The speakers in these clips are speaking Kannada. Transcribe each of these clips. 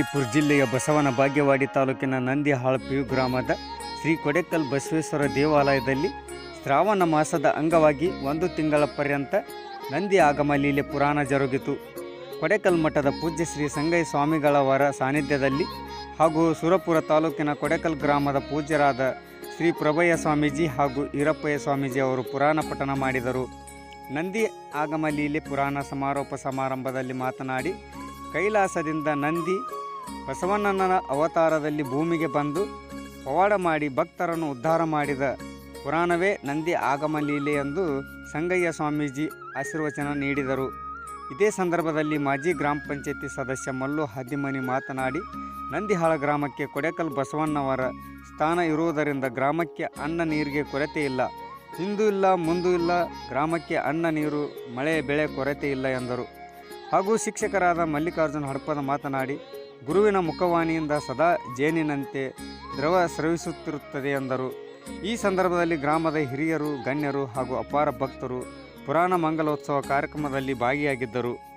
ವಿಜಯಪುರ ಜಿಲ್ಲೆಯ ಬಸವನ ಭಾಗ್ಯವಾಡಿ ತಾಲೂಕಿನ ನಂದಿಹಾಳಪಿಯು ಗ್ರಾಮದ ಶ್ರೀ ಕೊಡೆಕಲ್ ಬಸವೇಶ್ವರ ದೇವಾಲಯದಲ್ಲಿ ಶ್ರಾವಣ ಮಾಸದ ಅಂಗವಾಗಿ ಒಂದು ತಿಂಗಳ ಪರ್ಯಂತ ನಂದಿ ಆಗಮ ಲೀಲೆ ಪುರಾಣ ಜರುಗಿತು. ಕೊಡೆಕಲ್ ಮಠದ ಪೂಜ್ಯ ಶ್ರೀ ಸಂಗಯ್ಯ ಸ್ವಾಮಿಗಳವರ ಸಾನ್ನಿಧ್ಯದಲ್ಲಿ ಹಾಗೂ ಸುರಪುರ ತಾಲೂಕಿನ ಕೊಡೆಕಲ್ ಗ್ರಾಮದ ಪೂಜ್ಯರಾದ ಶ್ರೀ ಪ್ರಭಯ್ಯ ಸ್ವಾಮೀಜಿ ಹಾಗೂ ಈರಪ್ಪಯ್ಯ ಸ್ವಾಮೀಜಿ ಅವರು ಪುರಾಣ ಪಠಣ ಮಾಡಿದರು. ನಂದಿ ಆಗಮ ಲೀಲೆ ಪುರಾಣ ಸಮಾರೋಪ ಸಮಾರಂಭದಲ್ಲಿ ಮಾತನಾಡಿ, ಕೈಲಾಸದಿಂದ ನಂದಿ ಬಸವಣ್ಣನ ಅವತಾರದಲ್ಲಿ ಭೂಮಿಗೆ ಬಂದು ಪವಾಡ ಮಾಡಿ ಭಕ್ತರನ್ನು ಉದ್ಧಾರ ಮಾಡಿದ ಪುರಾಣವೇ ನಂದಿ ಆಗಮ ಲೀಲೆ ಎಂದು ಸಂಗಯ್ಯ ಸ್ವಾಮೀಜಿ ಆಶೀರ್ವಚನ ನೀಡಿದರು. ಇದೇ ಸಂದರ್ಭದಲ್ಲಿ ಮಾಜಿ ಗ್ರಾಮ ಪಂಚಾಯತಿ ಸದಸ್ಯ ಮಲ್ಲು ಹದಿಮನಿ ಮಾತನಾಡಿ, ನಂದಿಹಾಳ ಗ್ರಾಮಕ್ಕೆ ಕೊಡೆಕಲ್ ಬಸವಣ್ಣವರ ಸ್ಥಾನ ಇರುವುದರಿಂದ ಗ್ರಾಮಕ್ಕೆ ಅನ್ನ ನೀರಿಗೆ ಕೊರತೆ ಇಲ್ಲ. ಹಿಂದೂ ಇಲ್ಲ, ಮುಂದೂ ಇಲ್ಲ, ಗ್ರಾಮಕ್ಕೆ ಅನ್ನ ನೀರು, ಮಳೆ, ಬೆಳೆ ಕೊರತೆ ಇಲ್ಲ ಎಂದರು. ಹಾಗೂ ಶಿಕ್ಷಕರಾದ ಮಲ್ಲಿಕಾರ್ಜುನ ಹಡಪದ ಮಾತನಾಡಿ ಗುರುವಿನ ಮುಖವಾಣಿಯಿಂದ ಸದಾ ಜೇನಿನಂತೆ ದ್ರವ ಸ್ರವಿಸುತ್ತಿರುತ್ತದೆ ಎಂದರು. ಈ ಸಂದರ್ಭದಲ್ಲಿ ಗ್ರಾಮದ ಹಿರಿಯರು, ಗಣ್ಯರು ಹಾಗೂ ಅಪಾರ ಭಕ್ತರು ಪುರಾಣ ಮಂಗಲೋತ್ಸವ ಕಾರ್ಯಕ್ರಮದಲ್ಲಿ ಭಾಗಿಯಾಗಿದ್ದರು.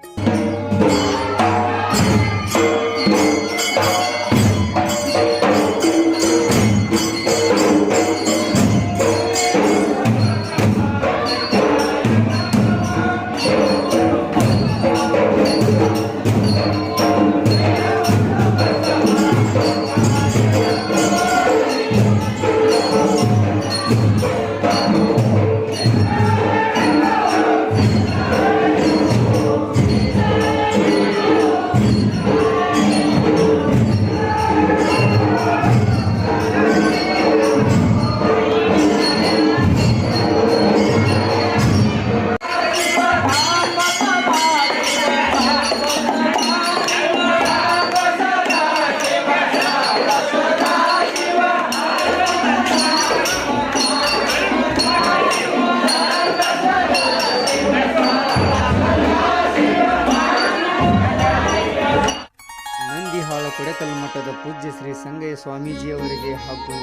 ನಂದಿಹಾಳ ಮಠದ ಪೂಜ್ಯ ಶ್ರೀ ಸಂಗಯ್ಯ ಸ್ವಾಮೀಜಿಯವರಿಗೆ ಹಾಗೂ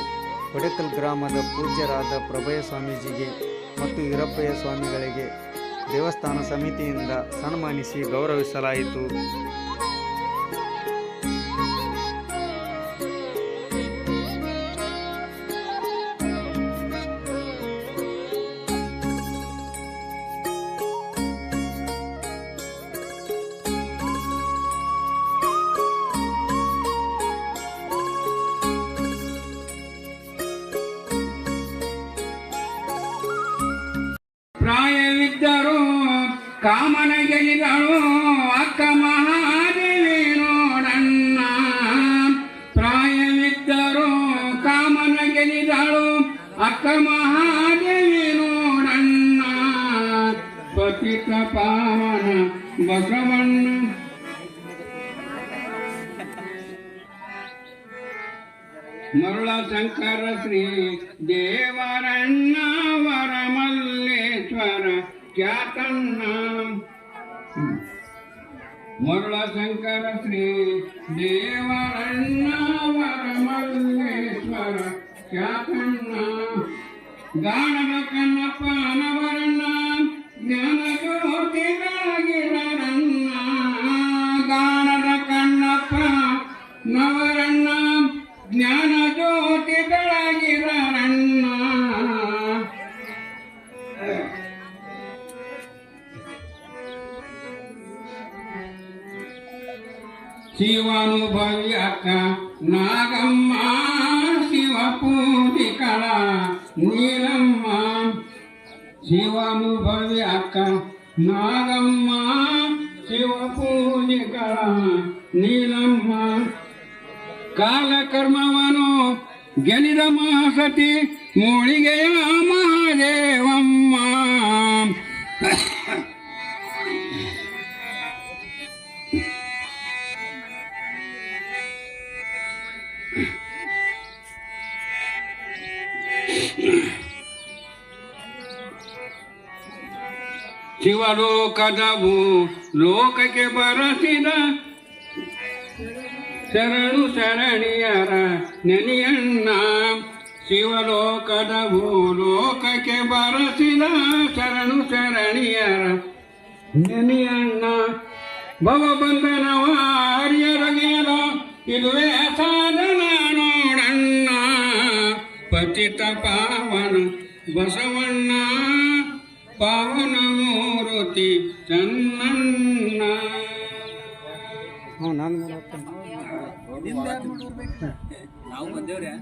ಕೊಡೆಕಲ್ ಗ್ರಾಮದ ಪೂಜ್ಯರಾದ ಪ್ರಭಯ ಸ್ವಾಮೀಜಿಗೆ ಮತ್ತು ಈರಪ್ಪಯ್ಯ ಸ್ವಾಮಿಗಳಿಗೆ ದೇವಸ್ಥಾನ ಸಮಿತಿಯಿಂದ ಸನ್ಮಾನಿಸಿ ಗೌರವಿಸಲಾಯಿತು. ಪ್ರಾಯವಿದ್ದರು ಕಾಮನ ಗೆಲಿದಳು ಅಕ್ಕ ಮಹಾದೇವಿ ನೋಡಣ್ಣ ಪ್ರಾಯವಿದ್ದರು ಕಾಮನ ಗೆಲಿದಳು ಅಕ್ಕ ಮಹಾದೇವಿ ನೋಡಣ್ಣ ಪತಿತ ಪಾವನ ಬಸವಣ್ಣ. ಮರುಳ ಶಂಕರ ಶ್ರೀ ದೇವರಣ್ಣ ವರ पर मरल नाम मुरళशंकर श्री देवरन्नावरमल्लेश्वर ख्यातं नाम गाणवकनपानवरन्नाम ज्ञानकोटि गागिरन्ना गाणवकनपा नवरन्नाम ज्ञान ಶಿವಾನುಭವಿ ಅಕ್ಕ ನಾಗಮ್ಮ ಶಿವ ಪೂಜಿಕಳ ನೀಲಮ್ಮ ಶಿವಾನುಭವಿ ಅಕ್ಕ ನಾಗಮ್ಮ ಶಿವ ಪೂಜಿಕಳ ನೀಲಮ್ಮ ಕಾಲಕರ್ಮವನು ಗೆಲಿದ ಮಹಾಸತಿ ಮೂಳಿಗೆಯ ಮಹಾದೇವಮ್ಮ ಶಿವಲೋಕದವು ಲೋಕಕ್ಕೆ ಬರಸಿದ ಶರಣು ಶರಣಿಯರ ನೆನೆಯಣ್ಣ. ಶಿವಲೋಕದವು ಲೋಕಕ್ಕೆ ಬರಸಿದ ಶರಣು ಶರಣಿಯರ ನೆನೆಯಣ್ಣ. ಭವಬಂಧನವ ಹರಿಯರಗೆಯಲ ಇದುವೇ ಸಾಧನ ನೋಡಣ್ಣ. ಪತಿತ ಪಾವನ ಬಸವಣ್ಣ. ಪಾವನ ಮೂರುತಿ ನಾವು ಹ್ಞೂ ನಾನು ಮಾಡತ್ತೇನೆ ಗುರುವೇ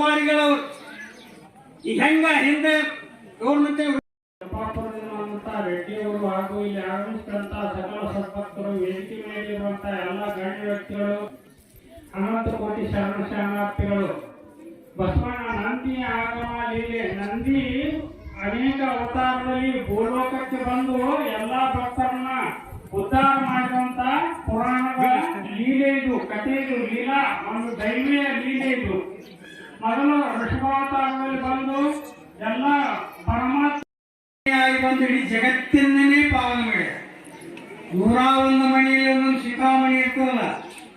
ರೂವಾರಿಗಳವರು ಈ ಹೆಂಗ ಹಿಂದೆ ಗೌರ್ಮೆಂಟ್ ಜಪಾಪುರದಲ್ಲಿರುವಂತ ರೆಡ್ಡಿಯವರು ಹಾಗೂ ಇಲ್ಲಿ ಆಗಮಿಸಿದಂತಹ ಸಕಲ ಸದ್ಭಕ್ತರು ವೇದಿಕೆ ಮೇಲಿರುವಂತ ಎಲ್ಲ ಗಣ್ಯ ವ್ಯಕ್ತಿಗಳು ಅನಂತ ಕೋಟಿ ಶರಣ ಶರಣಾರ್ಥಿಗಳು ಬಸವಣ್ಣ ನಂದಿ ಆಗಮ ಲೀಲೆ ನಂದಿ ಅನೇಕ ಅವತಾರದಲ್ಲಿ ಭೂಲೋಕಕ್ಕೆ ಬಂದು ಎಲ್ಲಾ ಭಕ್ತರನ್ನ ಉದ್ಧಾರ ಮಾಡಿದಂತ ಪುರಾಣದ ಲೀಲೆ ಇದು ಕಥೆ ಇದು ಲೀಲಾ ಒಂದು ದೈವೀಯ ಲೀಲೆ ಇದು. ಮೊದಲು ಋಷಭಾವತಾರದಲ್ಲಿ ಬಂದು ಎಲ್ಲ ಪರಮಾತ್ಮೆಯಾಗಿ ಬಂದು ಇಡೀ ಜಗತ್ತಿನೇ ಪಾವನ ಮಾಡಿ ನೂರ ಒಂದು ಮಣಿಯಲ್ಲಿ ಒಂದೊಂದು ಶಿಖಾಮಣಿ ಇರ್ತದಲ್ಲ,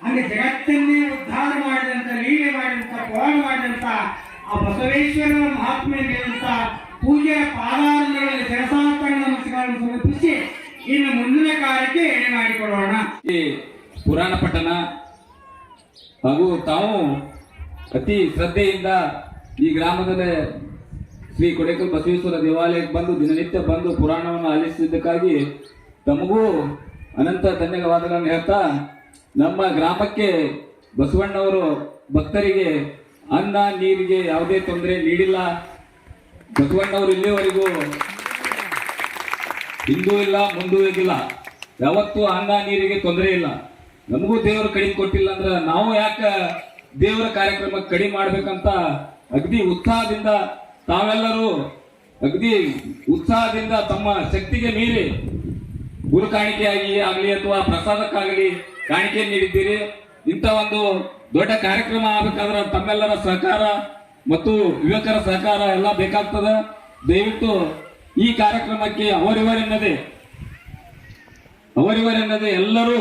ಹಂಗೆ ಜಗತ್ತನ್ನೇ ಉದ್ಧಾರ ಮಾಡಿದಂತ, ಲೀಲೆ ಮಾಡಿದಂತ, ಪುರಾಣ ಮಾಡಿದಂತ, ಆ ಬಸವೇಶ್ವರನ ಮಹಾತ್ಮೆ ಇರುವಂತ ಪೂಜೆಯ ಪಾದಾರಗಳಲ್ಲಿ ಶಿರಸಾರ್ಪಣ ನಮಸ್ಕಾರವನ್ನು ಸಮರ್ಪಿಸಿ ಇನ್ನು ಮುಂದಿನ ಕಾರ್ಯಕ್ಕೆ ಎಣೆ ಮಾಡಿಕೊಡೋಣ ಈ ಪುರಾಣ ಪಠಣ ಹಾಗೂ ತಾವು ಅತಿ ಶ್ರದ್ಧೆಯಿಂದ ಈ ಗ್ರಾಮದಲ್ಲಿ ಶ್ರೀ ಕೊಡೇಕಲ್ ಬಸವೇಶ್ವರ ದೇವಾಲಯಕ್ಕೆ ಬಂದು ದಿನನಿತ್ಯ ಬಂದು ಪುರಾಣವನ್ನು ಆಲಿಸಿದ್ದಕ್ಕಾಗಿ ತಮಗೂ ಅನಂತ ಧನ್ಯವಾದಗಳನ್ನು ಹೇಳ್ತಾ ನಮ್ಮ ಗ್ರಾಮಕ್ಕೆ ಬಸವಣ್ಣವರು ಭಕ್ತರಿಗೆ ಅನ್ನ, ನೀರಿಗೆ ಯಾವುದೇ ತೊಂದರೆ ನೀಡಿಲ್ಲ. ಬಸವಣ್ಣವರು ಇಲ್ಲಿಯವರೆಗೂ ಹಿಂದೂ ಇಲ್ಲ, ಮುಂದೂ ಇದಿಲ್ಲ ಯಾವತ್ತೂ ಅನ್ನ, ನೀರಿಗೆ ತೊಂದರೆ ಇಲ್ಲ. ನಮಗೂ ದೇವರು ಕಡಿಮೆ ಕೊಟ್ಟಿಲ್ಲ ಅಂದ್ರೆ ನಾವು ಯಾಕ ದೇವರ ಕಾರ್ಯಕ್ರಮ ಕಡಿಮೆ ಮಾಡ್ಬೇಕಂತ ಅಗದಿ ಉತ್ಸಾಹದಿಂದ ತಾವೆಲ್ಲರೂ ಅಗದಿ ಉತ್ಸಾಹದಿಂದ ತಮ್ಮ ಶಕ್ತಿಗೆ ಮೀರಿ ಗುರು ಕಾಣಿಕೆಯಾಗಿ ಆಗಲಿ ಅಥವಾ ಪ್ರಸಾದಕ್ಕಾಗಲಿ ಕಾಣಿಕೆ ನೀಡಿದ್ದೀರಿ. ಇಂಥ ಒಂದು ದೊಡ್ಡ ಕಾರ್ಯಕ್ರಮ ಆಗಬೇಕಾದ್ರೆ ತಮ್ಮೆಲ್ಲರ ಸಹಕಾರ ಮತ್ತು ಯುವಕರ ಸಹಕಾರ ಎಲ್ಲ ಬೇಕಾಗ್ತದೆ. ದಯವಿಟ್ಟು ಈ ಕಾರ್ಯಕ್ರಮಕ್ಕೆ ಅವರಿವರೆನ್ನದೆ ಅವರಿವರೆನ್ನದೆ ಎಲ್ಲರೂ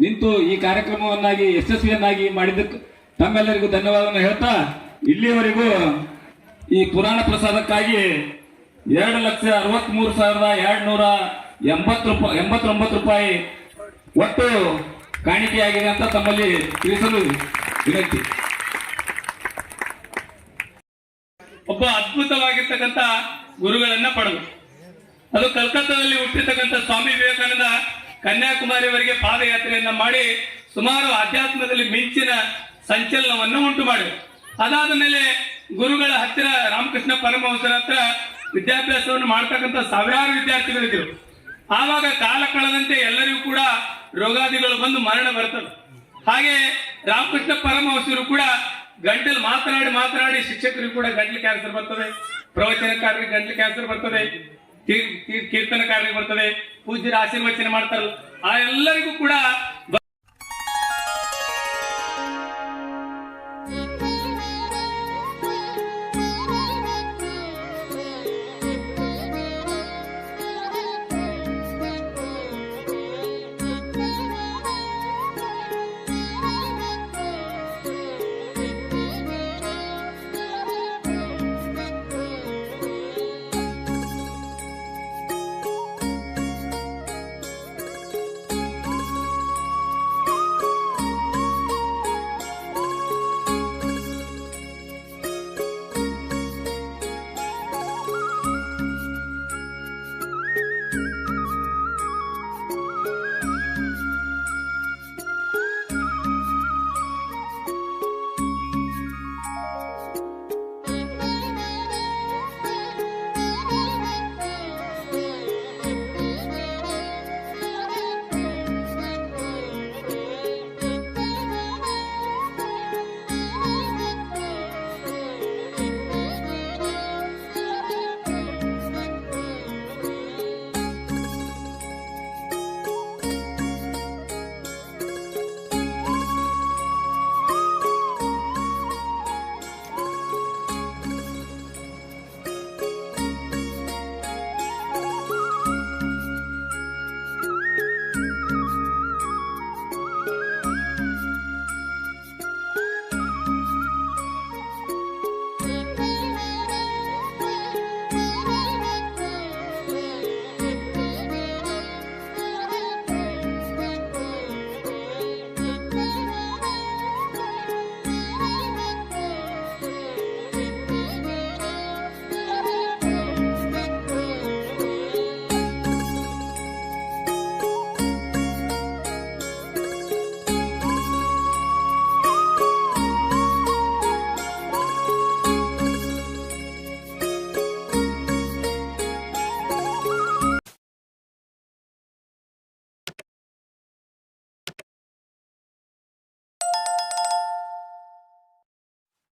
ನಿಂತು ಈ ಕಾರ್ಯಕ್ರಮವನ್ನಾಗಿ ಯಶಸ್ವಿಯನ್ನಾಗಿ ಮಾಡಿದ್ದಕ್ಕೆ ತಮ್ಮೆಲ್ಲರಿಗೂ ಧನ್ಯವಾದವನ್ನು ಹೇಳ್ತಾ ಇಲ್ಲಿಯವರೆಗೂ ಈ ಪುರಾಣ ಪ್ರಸಾದಕ್ಕಾಗಿ ಎರಡು ಲಕ್ಷ ಅರವತ್ಮೂರು ಸಾವಿರದ ಎರಡು ನೂರ ಎಂಬತ್ತು ರೂಪಾಯಿ ಎಂಬತ್ತೊಂಬತ್ತು ರೂಪಾಯಿ ಒಟ್ಟು ಕಾಣಿಕೆಯಾಗಿದೆ ಅಂತ ತಮ್ಮಲ್ಲಿ ತಿಳಿಸಲು ವಿನಂತಿ. ಒಬ್ಬ ಅದ್ಭುತವಾಗಿರ್ತಕ್ಕಂಥ ಗುರುಗಳನ್ನ ಪಡೆದು, ಅದು ಕಲ್ಕತ್ತಾದಲ್ಲಿ ಹುಟ್ಟಿರ್ತಕ್ಕಂಥ ಸ್ವಾಮಿ ವಿವೇಕಾನಂದ ಕನ್ಯಾಕುಮಾರಿವರೆಗೆ ಪಾದಯಾತ್ರೆಯನ್ನ ಮಾಡಿ ಸುಮಾರು ಆಧ್ಯಾತ್ಮದಲ್ಲಿ ಮಿಂಚಿನ ಸಂಚಲನವನ್ನು ಉಂಟು ಮಾಡಿದರು ಅದಾದ ಮೇಲೆ ಗುರುಗಳ ಹತ್ತಿರ ರಾಮಕೃಷ್ಣ ಪರಮಹಂಸರ ಹತ್ರ ವಿದ್ಯಾಭ್ಯಾಸವನ್ನು ಮಾಡ್ತಕ್ಕಂಥ ಸಾವಿರಾರು ವಿದ್ಯಾರ್ಥಿಗಳಿದ್ರು ಆವಾಗ ಕಾಲ ಕಳೆದಂತೆ ಎಲ್ಲರಿಗೂ ಕೂಡ ರೋಗಾದಿಗಳು ಬಂದು ಮರಣ ಬರ್ತದೆ ಹಾಗೆ ರಾಮಕೃಷ್ಣ ಪರಮಹಂಸರು ಕೂಡ ಗಂಟಲು ಮಾತನಾಡಿ ಮಾತನಾಡಿ ಶಿಕ್ಷಕರಿಗೂ ಕೂಡ ಗಂಟ್ಲು ಕ್ಯಾನ್ಸರ್ ಬರ್ತದೆ, ಪ್ರವಚನಕಾರರಿಗೆ ಗಂಟ್ಲು ಕ್ಯಾನ್ಸರ್ ಬರ್ತದೆ ಕೀರ್- ಕೀರ್- ಕೀರ್ತನಕಾರರಿಗೆ ಬರ್ತದೆ, ಪೂಜ್ಯರ ಆಶೀರ್ವಚನೆ ಮಾಡ್ತಾರಲ್ಲ, ಆ ಎಲ್ಲರಿಗೂ ಕೂಡ